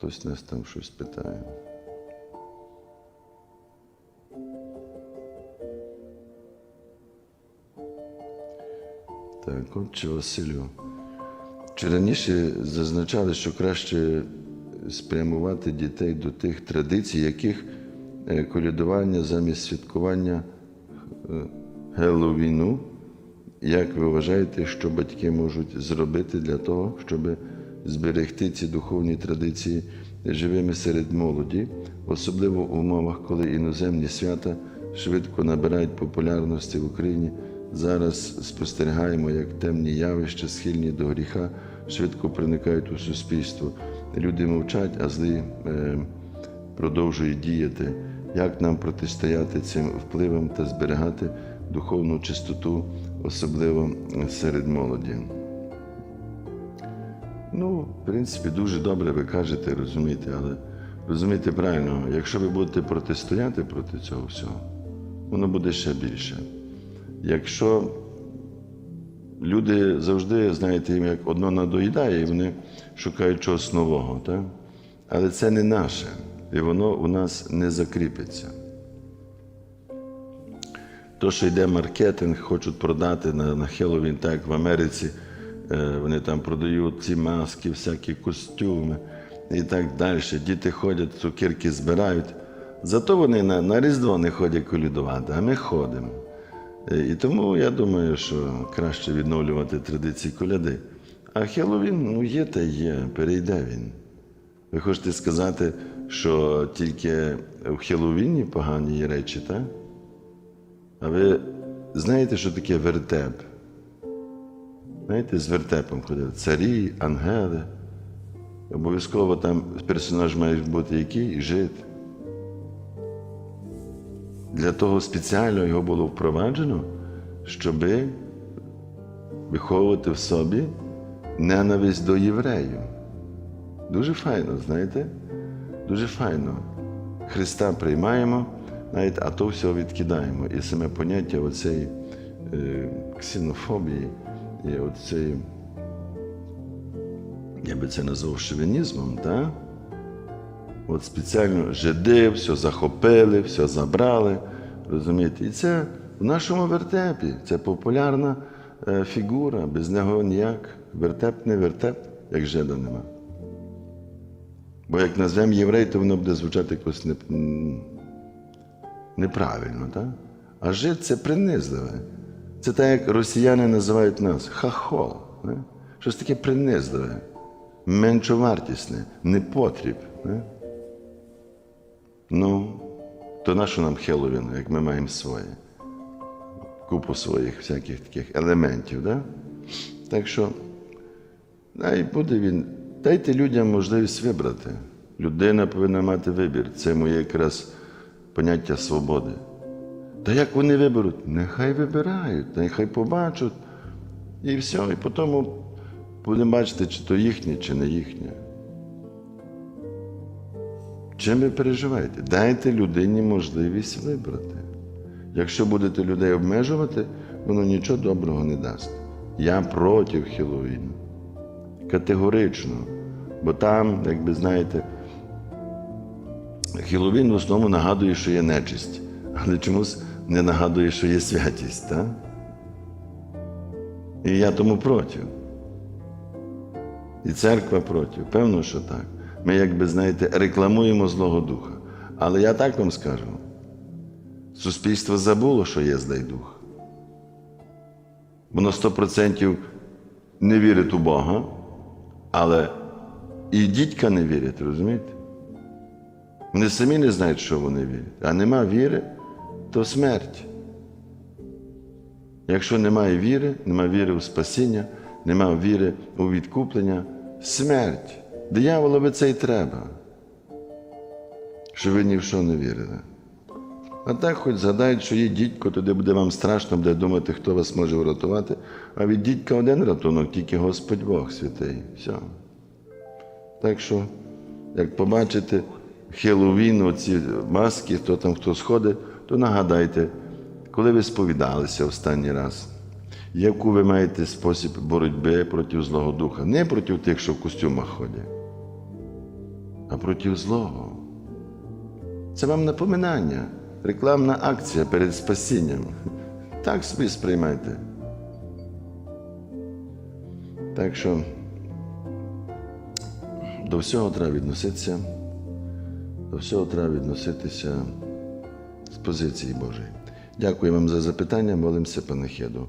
Хтось нас там щось питає. Так, отче Василю. Чи раніше зазначали, що краще спрямувати дітей до тих традицій, яких е, колядування замість святкування е, Геловіну? Як ви вважаєте, що батьки можуть зробити для того, щоб зберегти ці духовні традиції живими серед молоді, особливо в умовах, коли іноземні свята швидко набирають популярності в Україні? Зараз спостерігаємо, як темні явища, схильні до гріха, швидко проникають у суспільство. Люди мовчать, а злі е, продовжують діяти. Як нам протистояти цим впливам та зберігати духовну чистоту, особливо серед молоді? Ну, в принципі, дуже добре ви кажете, розумієте, але розумієте правильно, якщо ви будете протистояти проти цього всього, воно буде ще більше. Якщо люди завжди, знаєте, їм як одно надоїдає, і вони шукають чогось нового, так? але це не наше, і воно у нас не закріпиться. То, що йде маркетинг, хочуть продати на, на Хеллоуін, так в Америці, вони там продають ці маски, всякі костюми і так далі. Діти ходять, цукерки збирають. Зато вони на, на Різдво не ходять колядувати, а ми ходимо. Е, І тому я думаю, що краще відновлювати традиції коляди. А Хеллоуін, ну є та є, перейде він. Ви хочете сказати, що тільки в Хеллоуіні погані речі, так? А ви знаєте, що таке вертеп? Знаєте, з вертепом ходили царі, ангели. Обов'язково там персонаж має бути який? Жид. Для того спеціально його було впроваджено, щоби виховувати в собі ненависть до євреїв. Дуже файно, знаєте? Дуже файно. Христа приймаємо, навіть, а то все відкидаємо. І саме поняття оцеї е, ксенофобії, і оцеї, я би це назвав шовінізмом, так? От спеціально жиди, все захопили, все забрали. Розумієте? І це в нашому вертепі. Це популярна е, фігура, без нього ніяк. Вертеп не вертеп, як жида нема. Бо як назвемо єврей, то воно буде звучати якось не, неправильно, так? А жид це принизливе. Це так, як росіяни називають нас хахол. Не? Щось таке принизливе, меншовартісне, непотріб. Не? Ну, то на що нам Хеллоуін, як ми маємо своє? Купу своїх всяких таких елементів, да? Так що, дай буде він. Дайте людям можливість вибрати. Людина повинна мати вибір. Це моє якраз поняття свободи. Та як вони виберуть? Нехай вибирають, нехай побачать. І все. І потім будемо бачити, чи то їхнє, чи не їхнє. Чим ви переживаєте? Дайте людині можливість вибрати. Якщо будете людей обмежувати, воно нічого доброго не дасть. Я проти Хеллоуіну. Категорично. Бо там, як ви знаєте, Хеллоуін в основному нагадує, що є нечисть, але чомусь не нагадує, що є святість. Так? І я тому проти. І церква проти. Певно, що так. Ми, якби знаєте, рекламуємо Злого Духа. Але я так вам скажу: суспільство забуло, що є злий дух. Воно 100% не вірить у Бога, але і дітька не вірять, розумієте? Вони самі не знають, що вони вірять. А нема віри, то смерть. Якщо немає віри, немає віри у спасіння, немає віри у відкуплення, смерть. Дияволові це й треба, що ви ні в що не вірили. А так хоч згадайте, що є дідько, туди буде вам страшно, буде думати, хто вас може врятувати. А від дідька один ратунок, тільки Господь Бог святий. Все. Так що, як побачите Хеллоуін, оці маски, хто там хто сходить, то нагадайте, коли ви сповідалися останній раз, яку ви маєте спосіб боротьби проти Злого Духа, не проти тих, що в костюмах ходять, а проти злого. Це вам напоминання, рекламна акція перед спасінням. Так собі сприймайте. Так що до всього треба відноситися, до всього треба відноситися позиції Божої. Дякую вам за запитання, молимося панахиду.